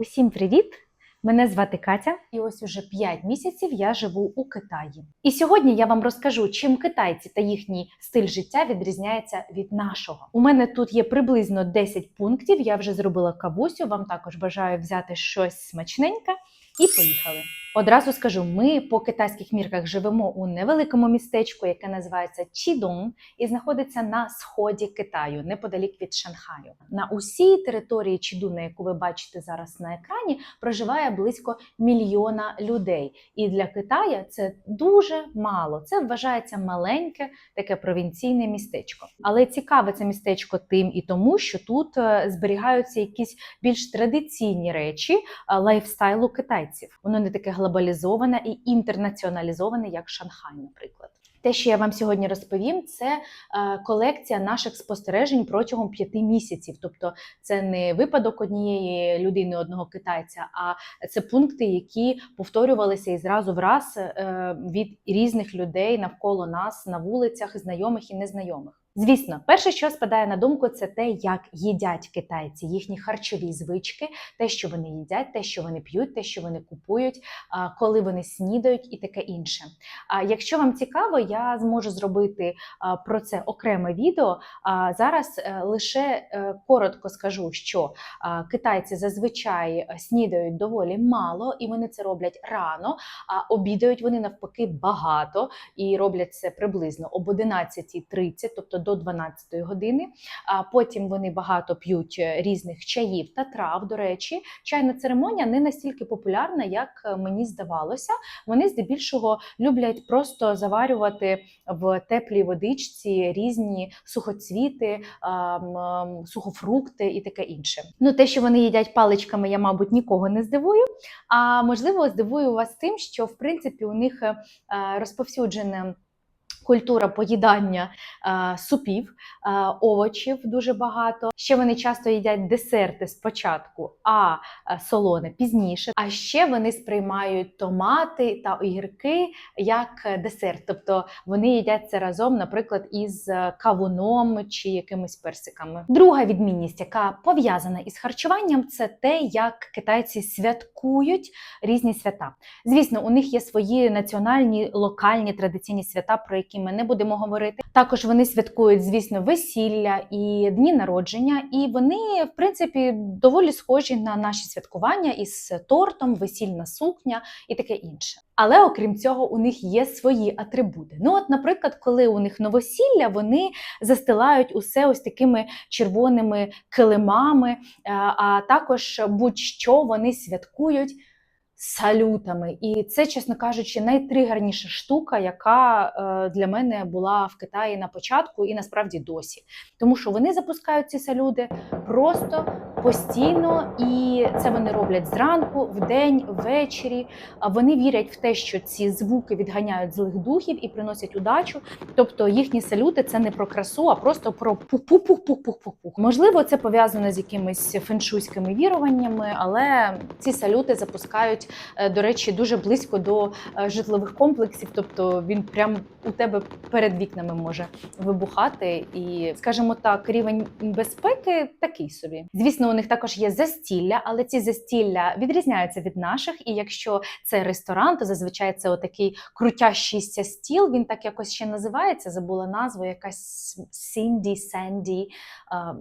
Усім привіт! Мене звати Катя, і ось уже 5 місяців я живу у Китаї. І сьогодні я вам розкажу, чим китайці та їхній стиль життя відрізняється від нашого. У мене тут є приблизно 10 пунктів. Я вже зробила кавусю. Вам також бажаю взяти щось смачненьке і поїхали. Одразу скажу, ми по китайських мірках живемо у невеликому містечку, яке називається Чідун, і знаходиться на сході Китаю, неподалік від Шанхаю. На усій території Чідуна, яку ви бачите зараз на екрані, проживає близько мільйона людей. І для Китая це дуже мало. Це вважається маленьке таке провінційне містечко. Але цікаве це містечко тим і тому, що тут е, зберігаються якісь більш традиційні речі е, лайфстайлу китайців. Воно не таке глобалізоване і інтернаціоналізоване, як Шанхай, наприклад. Те, що я вам сьогодні розповім, це е, колекція наших спостережень протягом п'яти місяців. Тобто, це не випадок однієї людини, одного китайця, а це пункти, які повторювалися і зразу в раз е, від різних людей навколо нас на вулицях, знайомих і незнайомих. Звісно, перше, що спадає на думку, це те, як їдять китайці, їхні харчові звички, те, що вони їдять, те, що вони п'ють, те, що вони купують, коли вони снідають і таке інше. А якщо вам цікаво, я зможу зробити про це окреме відео. А зараз е, лише е, коротко скажу, що китайці зазвичай снідають доволі мало, і вони це роблять рано, а обідають вони навпаки багато і роблять це приблизно об 11.30, тобто до 12 години. А потім вони багато п'ють е, різних чаїв та трав. До речі, чайна церемонія не настільки популярна, як е, мені здавалося. Вони здебільшого люблять просто заварювати в теплій водичці різні сухоцвіти, сухофрукти і таке інше. Ну, те, що вони їдять паличками, я, мабуть, нікого не здивую. А можливо, здивую вас тим, що в принципі у них е, розповсюджене. Культура поїдання е, супів, е, овочів дуже багато. Ще вони часто їдять десерти спочатку, а е, солоне пізніше. А ще вони сприймають томати та огірки як десерт. Тобто вони їдять це разом, наприклад, із кавуном чи якимись персиками. Друга відмінність, яка пов'язана із харчуванням, це те, як китайці святкують різні свята. Звісно, у них є свої національні локальні традиційні свята, про які ми не будемо говорити. Також вони святкують, звісно, весілля і дні народження, і вони, в принципі, доволі схожі на наші святкування із тортом, весільна сукня і таке інше. Але окрім цього, у них є свої атрибути. Ну, от, наприклад, коли у них новосілля, вони застилають усе ось такими червоними килимами, е, а також будь-що вони святкують салютами. І це, чесно кажучи, найтригерніша штука, яка е, для мене була в Китаї на початку і насправді досі. Тому що вони запускають ці салюти просто постійно, і це вони роблять зранку, вдень, ввечері. Вони вірять в те, що ці звуки відганяють злих духів і приносять удачу. Тобто їхні салюти це не про красу, а просто про пух-пух-пух-пух-пух-пух. Можливо, це пов'язано з якимись феншуйськими віруваннями, але ці салюти запускають до речі, дуже близько до е, житлових комплексів, тобто він прям у тебе перед вікнами може вибухати. І, скажімо так, рівень безпеки такий собі. Звісно, у них також є застілля, але ці застілля відрізняються від наших. І якщо це ресторан, то зазвичай це отакий крутящийся стіл. Він так якось ще називається. Забула назву, якась Сінді Сенді.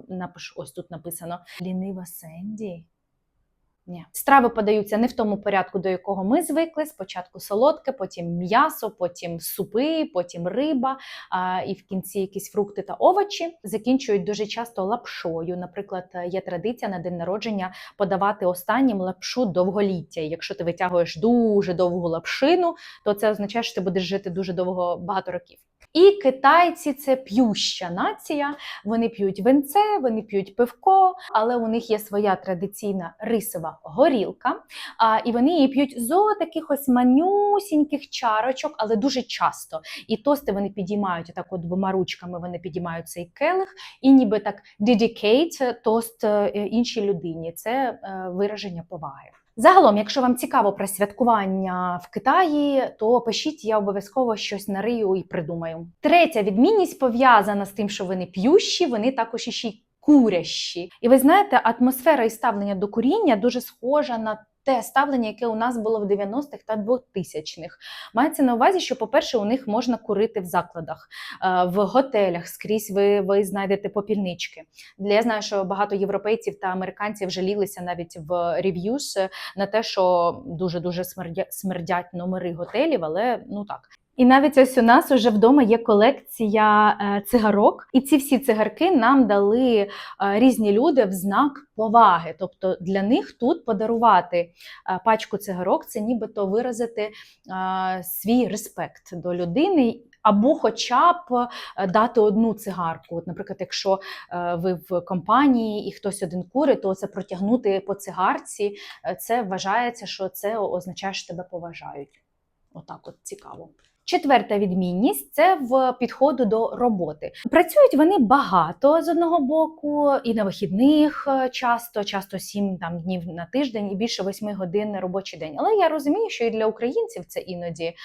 Напишу, ось тут написано Лінива Сенді. Ні. Страви подаються не в тому порядку, до якого ми звикли. Спочатку солодке, потім м'ясо, потім супи, потім риба, а, і в кінці якісь фрукти та овочі. Закінчують дуже часто лапшою. Наприклад, є традиція на день народження подавати останнім лапшу довголіття. І Якщо ти витягуєш дуже довгу лапшину, то це означає, що ти будеш жити дуже довго багато років. І китайці це п'юща нація. Вони п'ють винце, вони п'ють пивко, але у них є своя традиційна рисова горілка. А, і вони її п'ють з таких ось манюсіньких чарочок, але дуже часто. І тости вони підіймають так от двома ручками, вони підіймають цей келих, і ніби так dedicate тост е, іншій людині. Це е, вираження поваги. Загалом, якщо вам цікаво про святкування в Китаї, то пишіть, я обов'язково щось нарию і придумаю. Третя відмінність пов'язана з тим, що вони п'ющі, вони також іще й курящі. І ви знаєте, атмосфера і ставлення до куріння дуже схожа на те ставлення, яке у нас було в 90-х та 2000-х. Мається на увазі, що, по-перше, у них можна курити в закладах, е, в готелях скрізь ви, ви знайдете попільнички. Я знаю, що багато європейців та американців жалілися навіть в рев'юс на те, що дуже дуже смердя- смердять номери готелів, але ну так. І навіть ось у нас уже вдома є колекція е, цигарок, і ці всі цигарки нам дали е, різні люди в знак поваги. Тобто для них тут подарувати е, пачку цигарок це нібито виразити свій респект до людини. Або хоча б дати одну цигарку. От, наприклад, якщо ви в компанії і хтось один курить, то це протягнути по цигарці. Це вважається, що це означає, що тебе поважають. Отак, от цікаво. Четверта відмінність це в підходу до роботи. Працюють вони багато з одного боку, і на вихідних е, часто, часто сім там днів на тиждень і більше восьми годин на робочий день. Але я розумію, що і для українців це іноді е,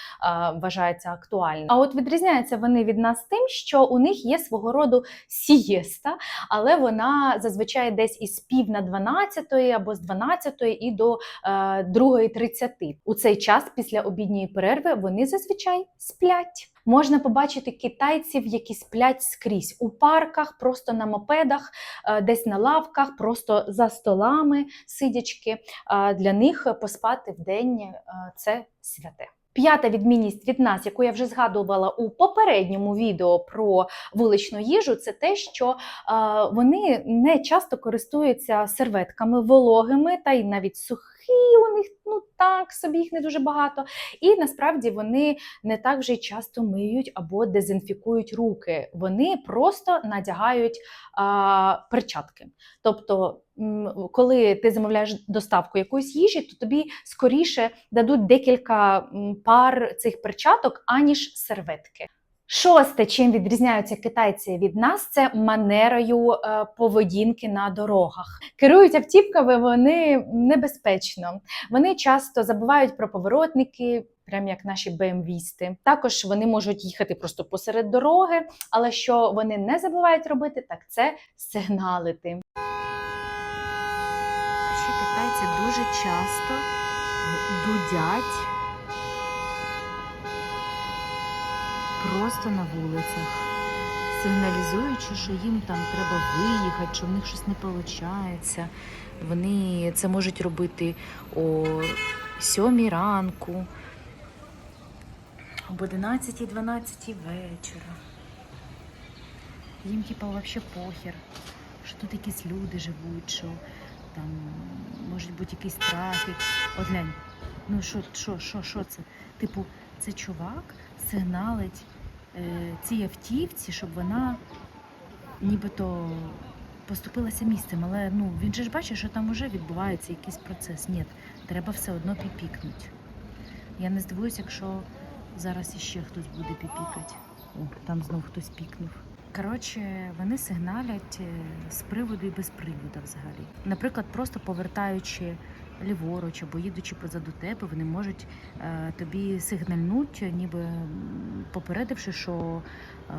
вважається актуальним. А от відрізняються вони від нас тим, що у них є свого роду сієста, але вона зазвичай десь із пів на 12 або з 12 і до е, 2.30. У цей час після обідньої перерви вони зазвичай сплять. Можна побачити китайців, які сплять скрізь у парках, просто на мопедах, е, десь на лавках, просто за столами сидячки. Е, Для них поспати в день е, це святе. П'ята відмінність від нас, яку я вже згадувала у попередньому відео про вуличну їжу, це те, що вони не часто користуються серветками вологими та й навіть сухі. У них ну так собі їх не дуже багато. І насправді вони не так вже часто миють або дезінфікують руки. Вони просто надягають а, перчатки. Тобто, коли ти замовляєш доставку якоїсь їжі, то тобі скоріше дадуть декілька пар цих перчаток, аніж серветки. Шосте, чим відрізняються китайці від нас, це манерою е, поведінки на дорогах. Керують автівками вони небезпечно. Вони часто забувають про поворотники, прям як наші БМВісти. Також вони можуть їхати просто посеред дороги, але що вони не забувають робити, так це сигналити. Ще китайці дуже часто дудять просто на вулицях, сигналізуючи, що їм там треба виїхати, що в них щось не виходить. Вони це можуть робити о сьомій ранку, об 11-12 вечора. Їм типа взагалі похер, що тут якісь люди живуть, що там може бути якийсь трафік. От глянь, ну що, що, що, що це? Типу, це чувак сигналить цій автівці, щоб вона нібито поступилася місцем. Але ну він же ж бачить, що там вже відбувається якийсь процес. Ні, треба все одно піпікнути. Я не здивуюся, якщо зараз іще хтось буде піпікати. О, там знов хтось пікнув. Коротше, вони сигналять е, з приводу і без приводу взагалі. Наприклад, просто повертаючи ліворуч або їдучи позаду тебе, вони можуть е, тобі сигнальнути, ніби попередивши, що е,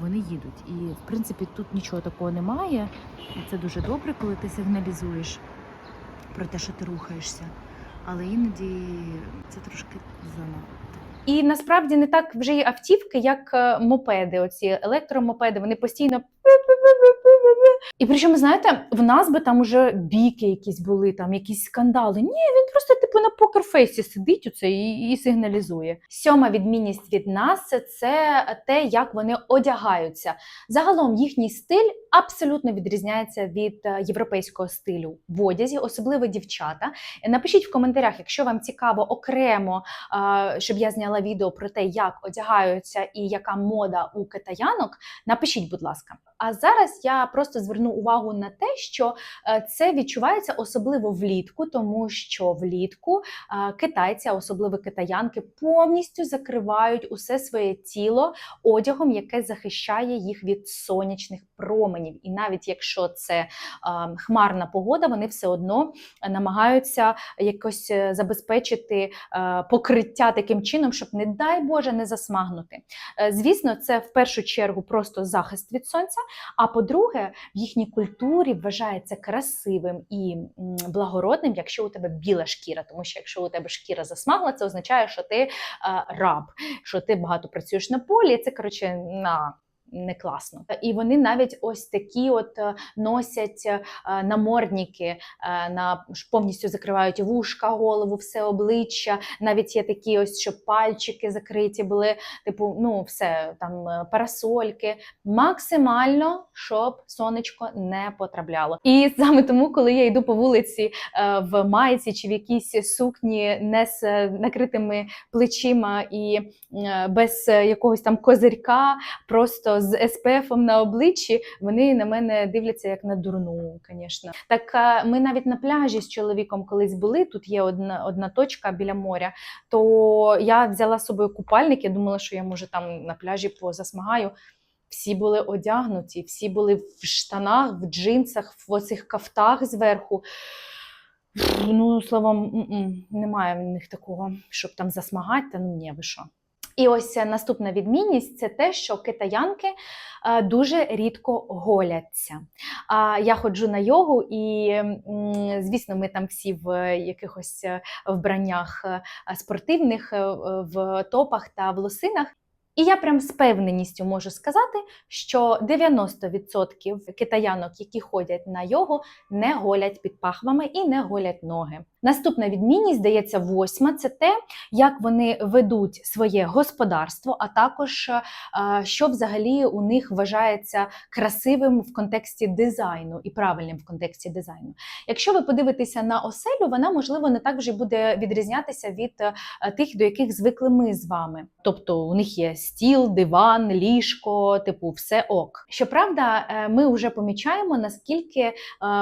вони їдуть. І в принципі тут нічого такого немає. Це дуже добре, коли ти сигналізуєш про те, що ти рухаєшся. Але іноді це трошки занадто. І насправді не так вже й автівки, як е, мопеди. Оці електромопеди, вони постійно. І причому, знаєте, в нас би там уже біки якісь були, там якісь скандали. Ні, він просто типу на покерфейсі сидить оце і, і сигналізує. Сьома відмінність від нас це- це те, як вони одягаються. Загалом їхній стиль абсолютно відрізняється від е, європейського стилю в одязі, особливо дівчата. Напишіть в коментарях, якщо вам цікаво окремо, щоб я зняла відео про те, як одягаються і яка мода у китаянок. Напишіть, будь ласка. А зараз я просто зверну увагу на те, що е, це відчувається особливо влітку, тому що влітку е, китайці, особливо китаянки, повністю закривають усе своє тіло одягом, яке захищає їх від сонячних променів. І навіть якщо це хмарна погода, вони все одно намагаються якось е, забезпечити е, покриття таким чином, щоб, не дай Боже, не засмагнути. Е, Звісно, це в першу чергу просто захист від сонця. А по-друге, в їхній культурі вважається красивим і благородним, якщо у тебе біла шкіра. Тому що якщо у тебе шкіра засмагла, це означає, що ти е, раб, що ти багато працюєш на полі. Це коротше на. Не класно, і вони навіть ось такі от е, носять е, намордники, е, на повністю закривають вушка, голову, все обличчя. Навіть є такі ось, що пальчики закриті були, типу, ну все там парасольки. Максимально, щоб сонечко не потрапляло. І саме тому, коли я йду по вулиці в майці чи в якійсь сукні, не з накритими плечима і без якогось там козирька, просто з СПФом на обличчі, вони на мене дивляться як на дурну, звісно. Так ми навіть на пляжі з чоловіком колись були. Тут є одна, одна точка біля моря. То я взяла з собою купальник. Я думала, що я може там на пляжі позасмагаю. Всі були одягнуті, всі були в штанах, в джинсах, в оцих кафтах зверху. Ну, словом, немає в них такого, щоб там засмагати, та ну ні, ви що. І ось наступна відмінність це те, що китаянки е, дуже рідко голяться. А я ходжу на йогу, і звісно, ми там всі в якихось е, вбраннях е, спортивних, в топах та в лосинах. І я прям з певненістю можу сказати, що 90% китаянок, які ходять на йогу, не голять під пахвами і не голять ноги. Наступна відмінність, здається, восьма це те, як вони ведуть своє господарство, а також е, що взагалі у них вважається красивим в контексті дизайну і правильним в контексті дизайну. Якщо ви подивитеся на оселю, вона можливо не так вже буде відрізнятися від е, тих, до яких звикли ми з вами. Тобто у них є стіл, диван, ліжко, типу, все ок. Щоправда, е, ми вже помічаємо, наскільки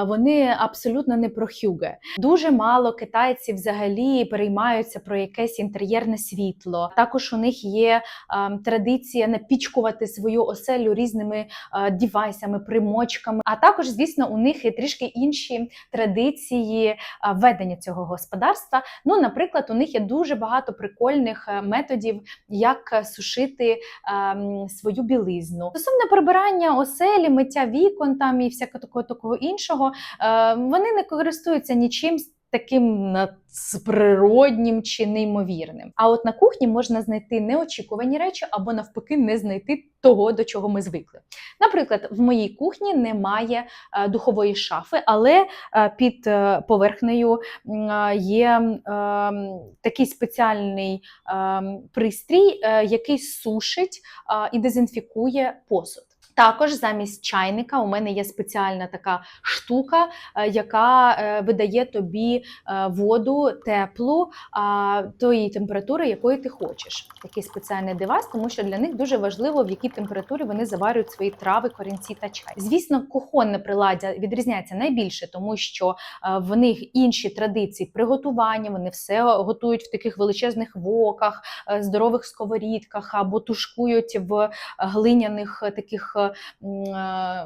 вони абсолютно не про хюге. Дуже мало китайців взагалі переймаються про якесь інтер'єрне світло. Також у них є е, традиція напічкувати свою оселю різними е, дівайсами, примочками. А також, звісно, у них є трішки інші традиції е, ведення цього господарства. Ну, наприклад, у них є дуже багато прикольних е, методів, як сушити ем, свою білизну. Стосовно прибирання оселі, миття вікон там і всякого такого такого іншого, е, вони не користуються нічим. Таким надприроднім чи неймовірним. А от на кухні можна знайти неочікувані речі або навпаки не знайти того, до чого ми звикли. Наприклад, в моїй кухні немає е, духової шафи, але е, під е, поверхнею є такий спеціальний е, пристрій, який сушить і дезінфікує посуд. Також замість чайника у мене є спеціальна така штука, е, яка е, видає тобі е, воду теплу тої температури, якої ти хочеш. Такий спеціальний девайс, тому що для них дуже важливо, в якій температурі вони заварюють свої трави, корінці та чай. Звісно, кухонне приладдя відрізняється найбільше, тому що в них інші традиції приготування. Вони все готують в таких величезних воках, здорових сковорідках або тушкують в глиняних таких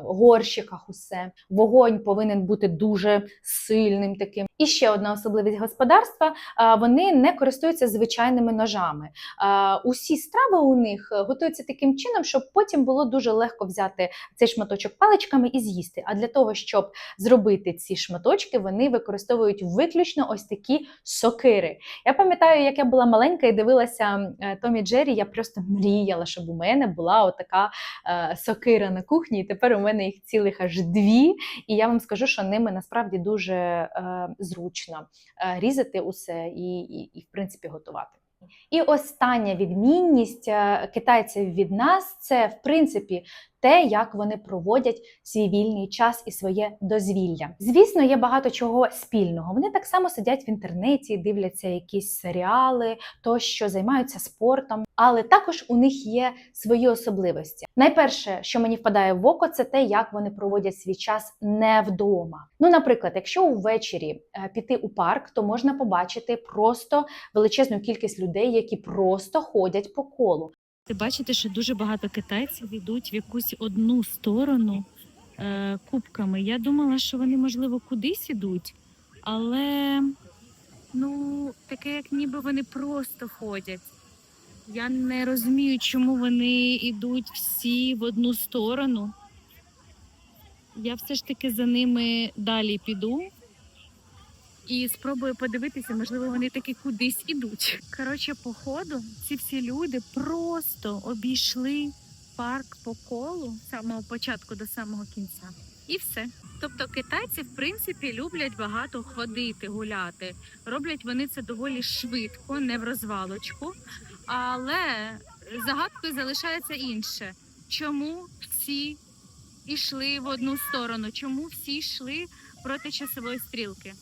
горщиках. Усе вогонь повинен бути дуже сильним таким. І ще одна особливість господарства: е, вони не користуються звичайними ножами. Е, Усі страви у них е, готуються таким чином, щоб потім було дуже легко взяти цей шматочок паличками і з'їсти. А для того, щоб зробити ці шматочки, вони використовують виключно ось такі сокири. Я пам'ятаю, як я була маленька і дивилася е, Томі Джері, я просто мріяла, щоб у мене була отака е, сокира на кухні. І тепер у мене їх цілих аж дві. І я вам скажу, що ними насправді дуже е, зручно е, різати усе і, і, і, в принципі, готувати. І остання відмінність е, китайців від нас це в принципі те, як вони проводять свій вільний час і своє дозвілля. Звісно, є багато чого спільного. Вони так само сидять в інтернеті, дивляться якісь серіали, тощо займаються спортом, але також у них є свої особливості. Найперше, що мені впадає в око, це те, як вони проводять свій час не вдома. Ну, наприклад, якщо увечері е, піти у парк, то можна побачити просто величезну кількість людей, які просто ходять по колу. Ти бачите, що дуже багато китайців йдуть в якусь одну сторону е, кубками. Я думала, що вони, можливо, кудись ідуть, але ну, таке, як ніби вони просто ходять. Я не розумію, чому вони йдуть всі в одну сторону. Я все ж таки за ними далі піду і спробую подивитися, можливо, вони таки кудись ідуть. Коротше, по ходу ці всі люди просто обійшли парк по колу з самого початку до самого кінця. І все. Тобто китайці, в принципі, люблять багато ходити, гуляти. Роблять вони це доволі швидко, не в розвалочку. Але загадкою залишається інше. Чому всі йшли в одну сторону? Чому всі йшли проти часової стрілки?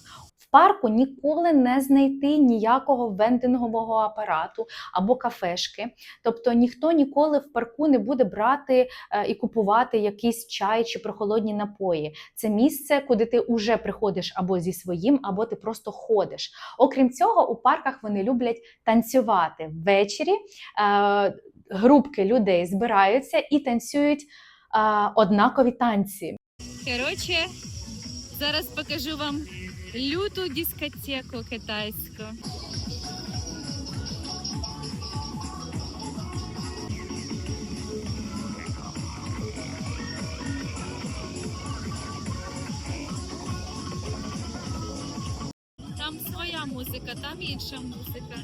Парку ніколи не знайти ніякого вендингового апарату або кафешки. Тобто ніхто ніколи в парку не буде брати е, і купувати якийсь чай чи прохолодні напої. Це місце, куди ти вже приходиш або зі своїм, або ти просто ходиш. Окрім цього, у парках вони люблять танцювати ввечері. Е, групки людей збираються і танцюють е, однакові танці. Коротше, зараз покажу вам люту дискотеку китайську. Там своя музика, там інша музика.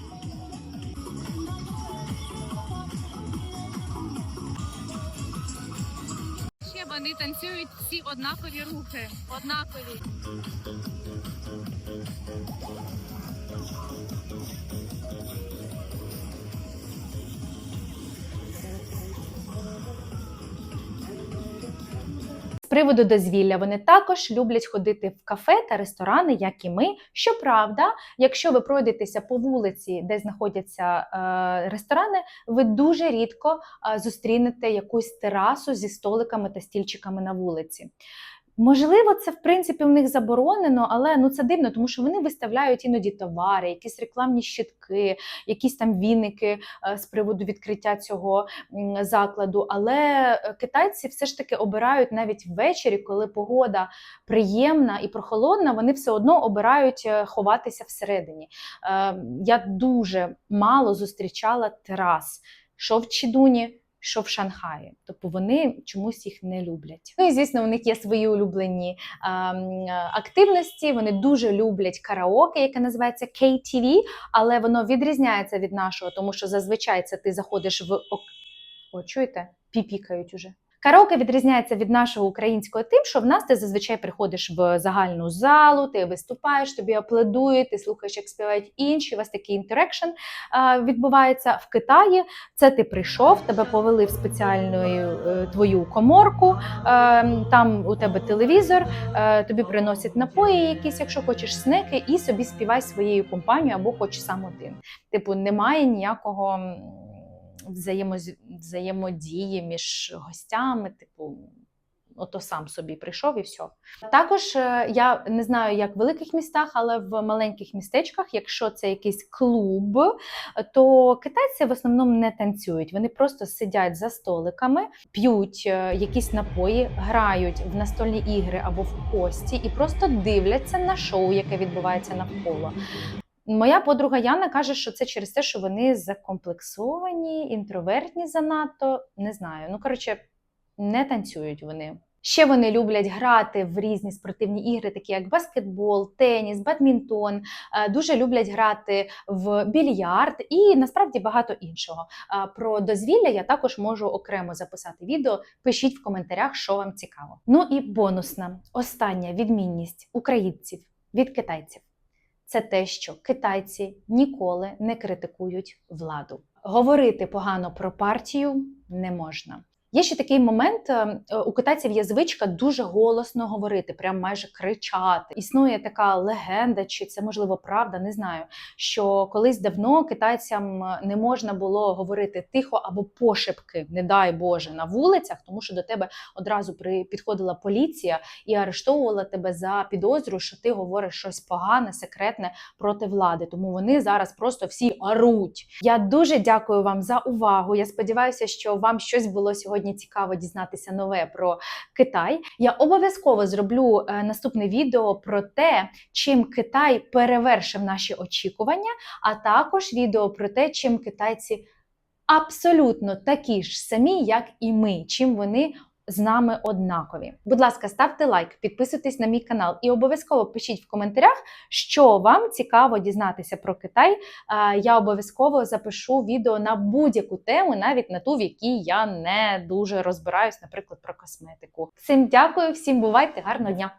Вони танцюють всі однакові рухи. Однакові. З приводу дозвілля вони також люблять ходити в кафе та ресторани, як і ми. Щоправда, якщо ви пройдетеся по вулиці, де знаходяться е, ресторани, ви дуже рідко е, зустрінете якусь терасу зі столиками та стільчиками на вулиці. Можливо, це в принципі в них заборонено, але ну це дивно, тому що вони виставляють іноді товари, якісь рекламні щитки, якісь там віники е, з приводу відкриття цього закладу. Але е, китайці все ж таки обирають навіть ввечері, коли погода приємна і прохолодна, вони все одно обирають е, ховатися всередині. Я дуже мало зустрічала терас, що в Чідуні. Що в Шанхаї, тобто вони чомусь їх не люблять. Ну і звісно, у них є свої улюблені а, активності. Вони дуже люблять караоке, яке називається KTV, але воно відрізняється від нашого, тому що зазвичай це ти заходиш в О, чуєте? Піпікають уже. Караоке відрізняється від нашого українського тим, що в нас ти зазвичай приходиш в загальну залу, ти виступаєш, тобі аплодують, ти слухаєш, як співають інші. У вас такий інтерекшн відбувається в Китаї. Це ти прийшов, тебе повели в спеціальну е, твою коморку. е, там у тебе телевізор, е, тобі приносять напої, якісь, якщо хочеш снеки, і собі співай своєю компанією або хоч сам один. Типу, немає ніякого. Взаємодії між гостями, типу. Ото сам собі прийшов і все. Також е, я не знаю, як в великих містах, але в маленьких містечках, якщо це якийсь клуб, то китайці в основному не танцюють. Вони просто сидять за столиками, п'ють е, якісь напої, грають в настольні ігри або в кості і просто дивляться на шоу, яке відбувається навколо. Моя подруга Яна каже, що це через те, що вони закомплексовані, інтровертні занадто. Не знаю. Ну коротше, не танцюють вони. Ще вони люблять грати в різні спортивні ігри, такі як баскетбол, теніс, бадмінтон. Е, Дуже люблять грати в більярд і насправді багато іншого. А Про дозвілля я також можу окремо записати відео. Пишіть в коментарях, що вам цікаво. Ну і бонусна остання відмінність українців від китайців це те, що китайці ніколи не критикують владу. Говорити погано про партію не можна. Є ще такий момент: е, у китайців є звичка дуже голосно говорити, прям майже кричати. Існує така легенда, чи це можливо правда, не знаю. Що колись давно китайцям не можна було говорити тихо або пошепки, не дай Боже, на вулицях, тому що до тебе одразу при підходила поліція і арештовувала тебе за підозру, що ти говориш щось погане, секретне проти влади. Тому вони зараз просто всі оруть. Я дуже дякую вам за увагу. Я сподіваюся, що вам щось було сьогодні сьогодні цікаво дізнатися нове про Китай. Я обов'язково зроблю е, наступне відео про те, чим Китай перевершив наші очікування, а також відео про те, чим китайці абсолютно такі ж самі, як і ми, чим вони. З нами однакові. Будь ласка, ставте лайк, підписуйтесь на мій канал і обов'язково пишіть в коментарях, що вам цікаво дізнатися про Китай. Я обов'язково запишу відео на будь-яку тему, навіть на ту, в якій я не дуже розбираюсь, наприклад, про косметику. Всім дякую, всім бувайте, гарного дня!